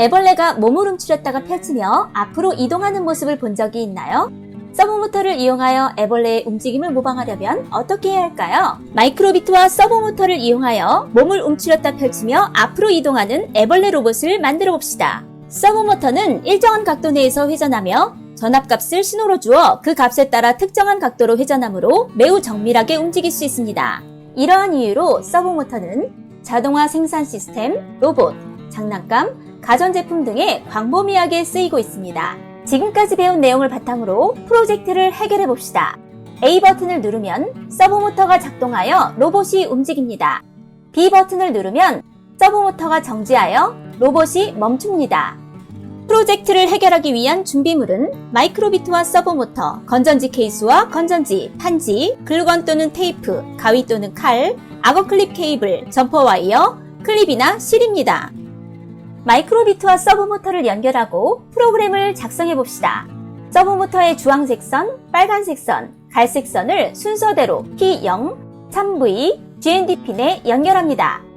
애벌레가 몸을 움츠렸다가 펼치며 앞으로 이동하는 모습을 본 적이 있나요? 서브모터를 이용하여 애벌레의 움직임을 모방하려면 어떻게 해야 할까요? 마이크로비트와 서브모터를 이용하여 몸을 움츠렸다 펼치며 앞으로 이동하는 애벌레 로봇을 만들어 봅시다. 서브모터는 일정한 각도 내에서 회전하며 전압값을 신호로 주어 그 값에 따라 특정한 각도로 회전하므로 매우 정밀하게 움직일 수 있습니다. 이러한 이유로 서브모터는 자동화 생산 시스템, 로봇, 장난감, 가전제품 등에 광범위하게 쓰이고 있습니다. 지금까지 배운 내용을 바탕으로 프로젝트를 해결해 봅시다. A 버튼을 누르면 서브모터가 작동하여 로봇이 움직입니다. B 버튼을 누르면 서브모터가 정지하여 로봇이 멈춥니다. 프로젝트를 해결하기 위한 준비물은 마이크로비트와 서브모터, 건전지 케이스와 건전지, 판지, 글루건 또는 테이프, 가위 또는 칼, 악어 클립 케이블, 점퍼 와이어, 클립이나 실입니다. 마이크로비트와 서브모터를 연결하고 프로그램을 작성해 봅시다. 서브모터의 주황색 선, 빨간색 선, 갈색 선을 순서대로 P0, 3V, GND 핀에 연결합니다.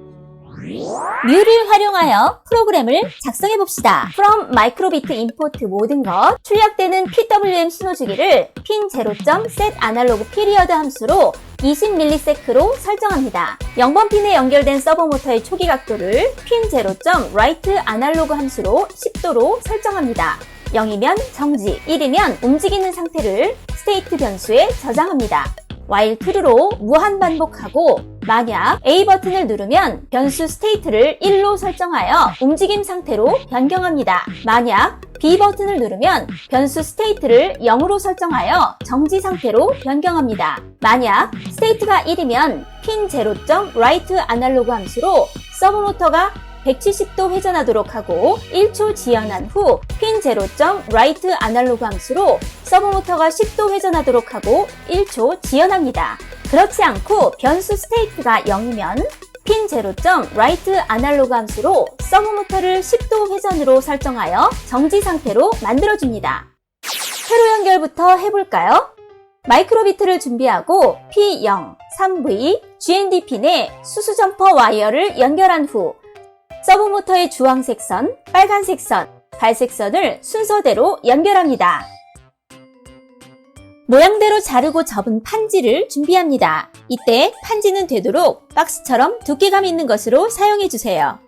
뮤를 활용하여 프로그램을 작성해 봅시다. From microbit import 모든 것 출력되는 PWM 신호 주기를 핀 0. set analog period 함수로 20ms로 설정합니다. 0번 핀에 연결된 서버 모터의 초기 각도를 핀 0. right analog 함수로 10도로 설정합니다. 0이면 정지, 1이면 움직이는 상태를 스테이트 변수에 저장합니다. while true로 무한 반복하고 만약 A 버튼을 누르면 변수 스테이트를 1로 설정하여 움직임 상태로 변경합니다. 만약 B 버튼을 누르면 변수 스테이트를 0으로 설정하여 정지 상태로 변경합니다. 만약 스테이트가 1이면 핀 0. right 아날로그 함수로 서브 모터가 170도 회전하도록 하고 1초 지연한 후 핀 0. right 아날로그 함수로 서브 모터가 10도 회전하도록 하고 1초 지연합니다. 그렇지 않고 변수 스테이트가 0이면 핀 0. right 아날로그 함수로 서브 모터를 10도 회전으로 설정하여 정지 상태로 만들어줍니다. 세로 연결부터 해볼까요? 마이크로비트를 준비하고 P0, 3V, GND 핀에 수수 점퍼 와이어를 연결한 후 서브 모터의 주황색 선, 빨간색 선, 갈색 선을 순서대로 연결합니다. 모양대로 자르고 접은 판지를 준비합니다. 이때 판지는 되도록 박스처럼 두께감 있는 것으로 사용해 주세요.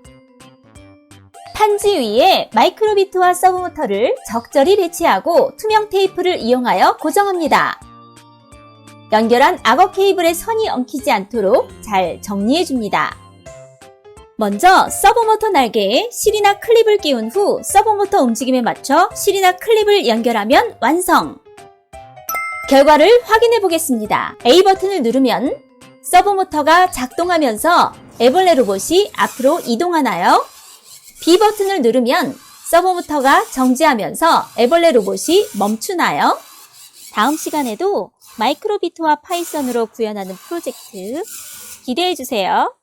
판지 위에 마이크로비트와 서브모터를 적절히 배치하고 투명 테이프를 이용하여 고정합니다. 연결한 악어 케이블에 선이 엉키지 않도록 잘 정리해 줍니다. 먼저 서브모터 날개에 실이나 클립을 끼운 후 서브모터 움직임에 맞춰 실이나 클립을 연결하면 완성! 결과를 확인해 보겠습니다. A 버튼을 누르면 서브 모터가 작동하면서 애벌레 로봇이 앞으로 이동하나요? B 버튼을 누르면 서브 모터가 정지하면서 애벌레 로봇이 멈추나요? 다음 시간에도 마이크로비트와 파이썬으로 구현하는 프로젝트 기대해 주세요.